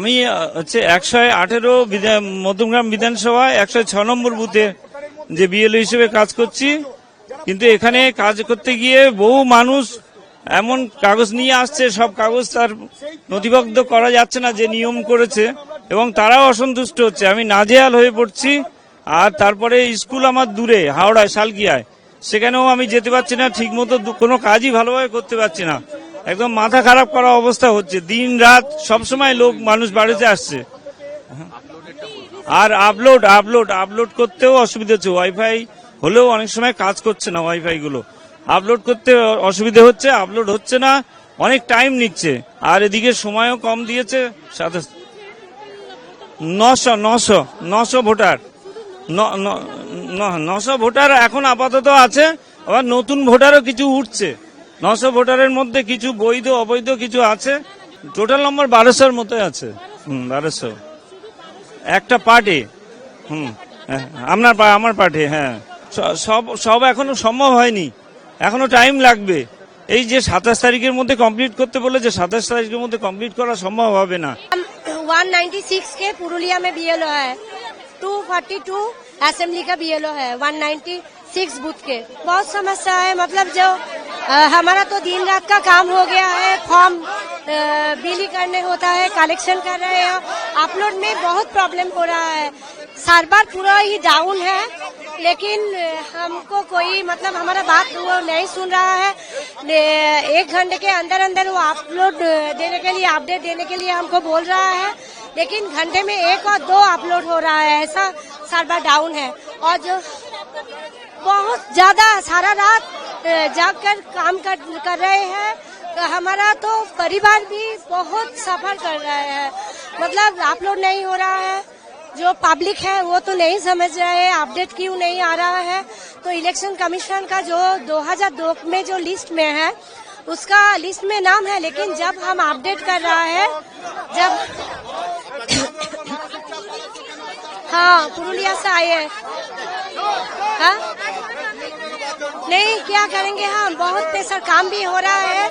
আমি হচ্ছে একশো আঠেরো মধ্যমগ্রাম বিধানসভা একশো ছ নম্বর বুথে যে বিএলও হিসেবে কাজ করছি। কিন্তু এখানে কাজ করতে গিয়ে বহু মানুষ এমন কাগজ নিয়ে আসছে, সব কাগজ তার নথিবদ্ধ করা যাচ্ছে না যে নিয়ম করেছে, এবং তারাও অসন্তুষ্ট হচ্ছে। আমি নাজেহাল হয়ে পড়ছি, আর তারপরে স্কুল আমার দূরে, হাওড়ায়, শালকিয়ায়। সেখানেও আমি যেতে পারছি না ঠিক মতো কোনো কাজই ভালোভাবে করতে পারছি না। একদম মাথা খারাপ করা অবস্থা হচ্ছে। দিন রাত সবসময় লোক, মানুষ বাড়িতে আসছে। আর আপলোড আপলোড আপলোড করতেও অসুবিধা হচ্ছে। ওয়াইফাই হলেও অনেক সময় কাজ করছে না ওয়াইফাই গুলো। আপলোড করতে অসুবিধা হচ্ছে আপলোড হচ্ছে না, অনেক টাইম নিচ্ছে। আর এদিকে সময়ও কম দিয়েছে, সাথে নশো নশো নশো ভোটার। নশো ভোটার এখন আপাতত আছে, আবার নতুন ভোটারও কিছু উঠছে। নশো ভোটারের মধ্যে কিছু বৈধ অবৈধ কিছু আছে টোটাল নম্বর বারোশোর মতো আছে হুম বারোশো একটা পার্টি হুম হ্যাঁ, আপনার পা- আমার পার্টি হ্যাঁ স- সব সব এখনো সম্ভব হয়নি এখনো টাইম লাগবে এই যে সাতাশ তারিখের মধ্যে কমপ্লিট করতে বলেছে সাতাশ তারিখের মধ্যে কমপ্লিট করা সম্ভব হবে না वन नाइन्टी सिक्स के पुरुलिया में बीएलओ है टू फोर्टी टू असेंबली का बीएलओ है वन नाइन्टी सिक्स बूथ के बहुत समस्या है मतलब जो हमारा तो दिन रात का काम हो गया है, फॉर्म बिली करने होता है, कलेक्शन कर रहे हैं। अपलोड में बहुत प्रॉब्लम हो रहा है। सर्वर पूरा ही डाउन है, लेकिन हमको कोई मतलब हमारा बात वो नहीं सुन रहा है। एक घंटे के अंदर अंदर वो अपलोड देने के लिए अपडेट देने के लिए हमको बोल रहा है। लेकिन घंटे में एक और दो अपलोड हो रहा है, ऐसा सर्वर डाउन है। और जो बहुत ज़्यादा सारा रात अ, जागकर काम कर, कर रहे हैं। तो हमारा तो परिवार भी बहुत सफ़र कर रहे हैं। मतलब अपलोड नहीं हो रहा है। जो पब्लिक है वो तो नहीं समझ रहे हैं। अपडेट क्यों नहीं आ रहा है? तो इलेक्शन कमीशन का जो 2002 में जो लिस्ट में है उसका लिस्ट में नाम है। लेकिन जब हम अपडेट कर रहा है जब हाँ पुरुलिया से आए हैं। हाँ? नहीं, क्या करेंगे हम? बहुत पैसा काम भी हो रहा है।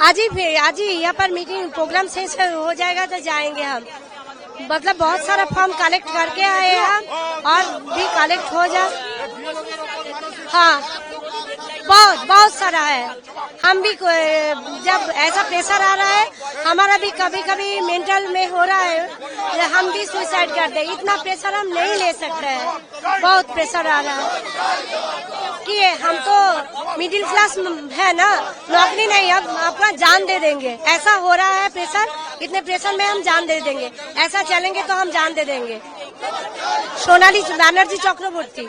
आज ही आज ही यहाँ पर मीटिंग प्रोग्राम से हो जाएगा तो जाएँगे हम। मतलब बहुत सारा फॉर्म कलेक्ट करके आए हम, और भी कलेक्ट हो जा हाँ। बहुत बहुत सारा है। हम भी जब ऐसा प्रेशर आ रहा है, हमारा भी कभी कभी मेंटल में हो रहा है हम भी सुसाइड कर दे। इतना प्रेशर हम नहीं ले सकते हैं। बहुत प्रेशर आ रहा है। कि हम तो मिडिल क्लास है ना? नौकरी नहीं, अब अपना जान दे देंगे। ऐसा हो रहा है प्रेशर इतने प्रेशर में हम जान दे देंगे। ऐसा चलेंगे तो हम जान दे देंगे। सोनाली बैनर्जी चक्रवर्ती।